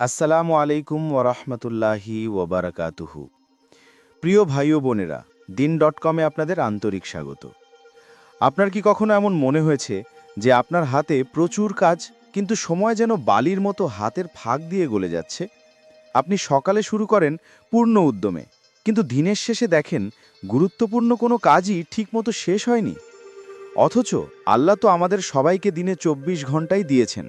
আসসালামু আলাইকুম ওরহমতুল্লাহি ওবারাকাতুহু প্রিয় ভাই ও বোনেরা, দিন ডট কমে আপনাদের আন্তরিক স্বাগত। আপনার কি কখনো এমন মনে হয়েছে যে আপনার হাতে প্রচুর কাজ, কিন্তু সময় যেন বালির মতো হাতের ফাঁক দিয়ে গলে যাচ্ছে? আপনি সকালে শুরু করেন পূর্ণ উদ্যমে, কিন্তু দিনের শেষে দেখেন গুরুত্বপূর্ণ কোনো কাজই ঠিকমতো শেষ হয়নি। অথচ আল্লাহ তো আমাদের সবাইকে দিনে চব্বিশ ঘন্টাই দিয়েছেন।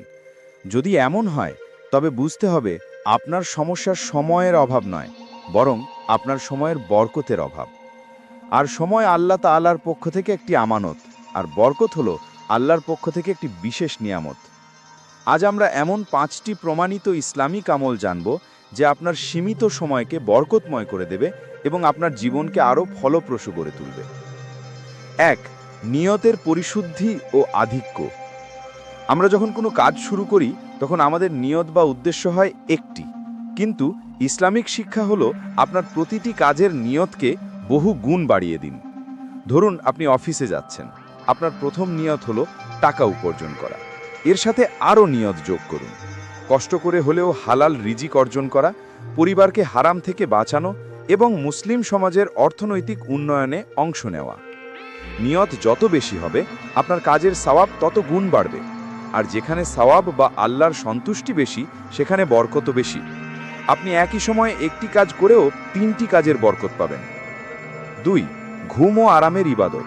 যদি এমন হয় তবে বুঝতে হবে, আপনার সমস্যার সময়ের অভাব নয়, বরং আপনার সময়ের বরকতের অভাব। আর সময় আল্লাহ তাআলার পক্ষ থেকে একটি আমানত, আর বরকত হলো আল্লাহর পক্ষ থেকে একটি বিশেষ নিয়ামত। আজ আমরা এমন পাঁচটি প্রমাণিত ইসলামিক আমল জানব, যে আপনার সীমিত সময়কে বরকতময় করে দেবে এবং আপনার জীবনকে আরও ফলপ্রসূ করে তুলবে। এক, নিয়তের পরিশুদ্ধি ও আধিক্য। আমরা যখন কোনো কাজ শুরু করি তখন আমাদের নিয়ত বা উদ্দেশ্য হয় একটি। কিন্তু ইসলামিক শিক্ষা হলো আপনার প্রতিটি কাজের নিয়তকে বহু গুণ বাড়িয়ে দিন। ধরুন আপনি অফিসে যাচ্ছেন। আপনার প্রথম নিয়ত হলো টাকা উপার্জন করা। এর সাথে আরও নিয়ত যোগ করুন। কষ্ট করে হলেও হালাল রিজিক অর্জন করা, পরিবারকে হারাম থেকে বাঁচানো এবং মুসলিম সমাজের অর্থনৈতিক উন্নয়নে অংশ নেওয়া। নিয়ত যত বেশি হবে, আপনার কাজের সওয়াব তত গুণ বাড়বে। আর যেখানে সওয়াব বা আল্লাহর সন্তুষ্টি বেশি, সেখানে বরকত বেশি। আপনি একই সময়ে একটি কাজ করেও তিনটি কাজের বরকত পাবেন। দুই, ঘুম ও আরামের ইবাদত।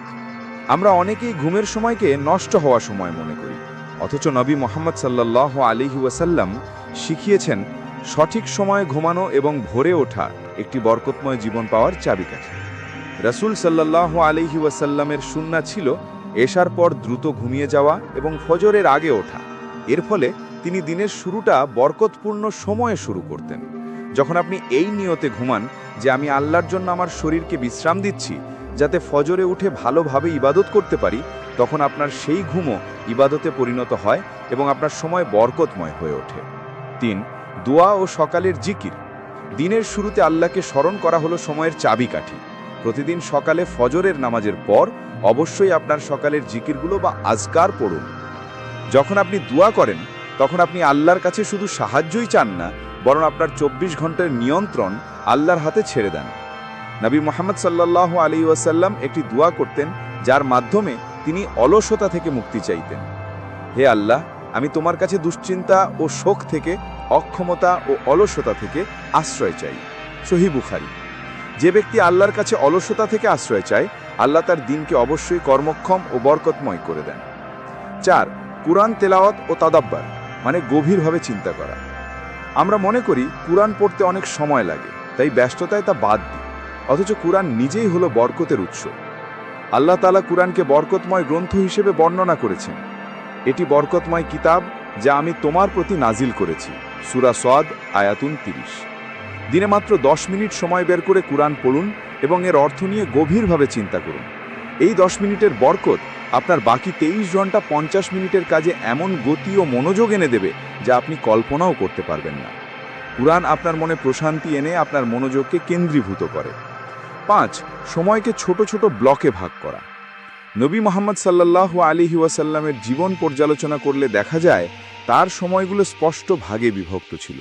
আমরা অনেকেই ঘুমের সময়কে নষ্ট হওয়া সময় মনে করি। অথচ নবী মোহাম্মদ সাল্লাহ আলিহি ওয়াসাল্লাম শিখিয়েছেন, সঠিক সময়ে ঘুমানো এবং ভোরে ওঠা একটি বরকতময় জীবন পাওয়ার চাবিকাঠি। রাসূল সাল্লাহ আলিহি ওয়াসাল্লামের সুন্না ছিল এশার পর দ্রুত ঘুমিয়ে যাওয়া এবং ফজরের আগে ওঠা। এর ফলে তিনি দিনের শুরুটা বরকতপূর্ণ সময়ে শুরু করতেন। যখন আপনি এই নিয়তে ঘুমান যে আমি আল্লাহর জন্য আমার শরীরকে বিশ্রাম দিচ্ছি, যাতে ফজরে উঠে ভালোভাবে ইবাদত করতে পারি, তখন আপনার সেই ঘুমও ইবাদতে পরিণত হয় এবং আপনার সময় বরকতময় হয়ে ওঠে। তিন, দোয়া ও সকালের জিকির। দিনের শুরুতে আল্লাহকে স্মরণ করা হলো সময়ের চাবিকাঠি। প্রতিদিন সকালে ফজরের নামাজের পর অবশ্যই আপনার সকালের জিকিরগুলো বা আজকার পড়ুন। যখন আপনি দোয়া করেন, তখন আপনি আল্লাহর কাছে শুধু সাহায্যই চান না, বরং আপনার চব্বিশ ঘণ্টার নিয়ন্ত্রণ আল্লাহর হাতে ছেড়ে দেন। নবী মোহাম্মদ সাল্লাহ আলী ওয়াসাল্লাম একটি দোয়া করতেন, যার মাধ্যমে তিনি অলসতা থেকে মুক্তি চাইতেন। হে আল্লাহ, আমি তোমার কাছে দুশ্চিন্তা ও শোক থেকে, অক্ষমতা ও অলসতা থেকে আশ্রয় চাই। সহি বুখারি। যে ব্যক্তি আল্লাহর কাছে অলসতা থেকে আশ্রয় চায়, আল্লাহ তার দিনকে অবশ্যই কর্মক্ষম ও বরকতময় করে দেন। চার, কুরআন তেলাওয়াত ও তাদাব্বার মানে গভীরভাবে চিন্তা করা। আমরা মনে করি কুরআন পড়তে অনেক সময় লাগে, তাই ব্যস্ততায় তা বাদ দিই, অথচ কুরআন নিজেই হলো বরকতের উৎস। আল্লাহ তালা কুরআনকে বরকতময় গ্রন্থ হিসেবে বর্ণনা করেছেন। এটি বরকতময় কিতাব যা আমি তোমার প্রতি নাজিল করেছি, সুরা সদ আয়াতুন তিরিশ। দিনে মাত্র দশ মিনিট সময় বের করে কুরআন পড়ুন এবং এর অর্থ নিয়ে গভীরভাবে চিন্তা করুন। এই দশ মিনিটের বরকত আপনার বাকি তেইশ ঘণ্টা পঞ্চাশ মিনিটের কাজে এমন গতি ও মনোযোগ এনে দেবে যা আপনি কল্পনাও করতে পারবেন না। কুরআন আপনার মনে প্রশান্তি এনে আপনার মনোযোগকে কেন্দ্রীভূত করে। পাঁচ, সময়কে ছোট ছোট ব্লকে ভাগ করা। নবী মোহাম্মদ সাল্লাহ আলিহি ওয়াসাল্লামের জীবন পর্যালোচনা করলে দেখা যায়, তার সময়গুলো স্পষ্ট ভাগে বিভক্ত ছিল।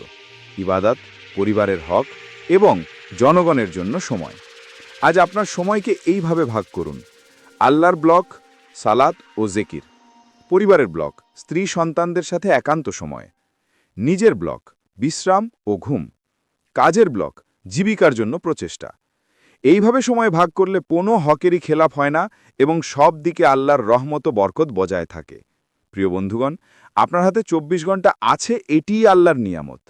ইবাদাত পরিবারের হক এবং জনগণের জন্য সময়। আজ আপনার সময়কে এইভাবে ভাগ করুন। আল্লাহর ব্লক, সালাত ও জেকির। পরিবারের ব্লক, স্ত্রী সন্তানদের সাথে একান্ত সময়। নিজের ব্লক, বিশ্রাম ও ঘুম। কাজের ব্লক, জীবিকার জন্য প্রচেষ্টা। এইভাবে সময় ভাগ করলে কোনো হকেরই খেলাফ হয় না এবং সব দিকে আল্লাহর রহমত বরকত বজায় থাকে। প্রিয় বন্ধুগণ, আপনার হাতে চব্বিশ ঘণ্টা আছে, এটিই আল্লাহর নিয়ামত।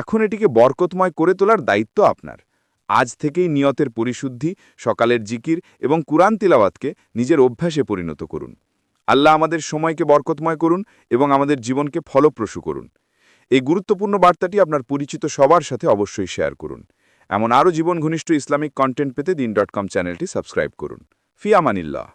এখন এটিকে বরকতময় করে তোলার দায়িত্ব আপনার। আজ থেকেই নিয়তের পরিশুদ্ধি, সকালের জিকির এবং কুরআন তিলাওয়াতকে নিজের অভ্যাসে পরিণত করুন। আল্লাহ আমাদের সময়কে বরকতময় করুন এবং আমাদের জীবনকে ফলপ্রসূ করুন। এই গুরুত্বপূর্ণ বার্তাটি আপনার পরিচিত সবার সাথে অবশ্যই শেয়ার করুন। এমন আরও জীবন ঘনিষ্ঠ ইসলামিক কন্টেন্ট পেতে দিন ডট কম চ্যানেলটি সাবস্ক্রাইব করুন। ফিয়ামানিল্লাহ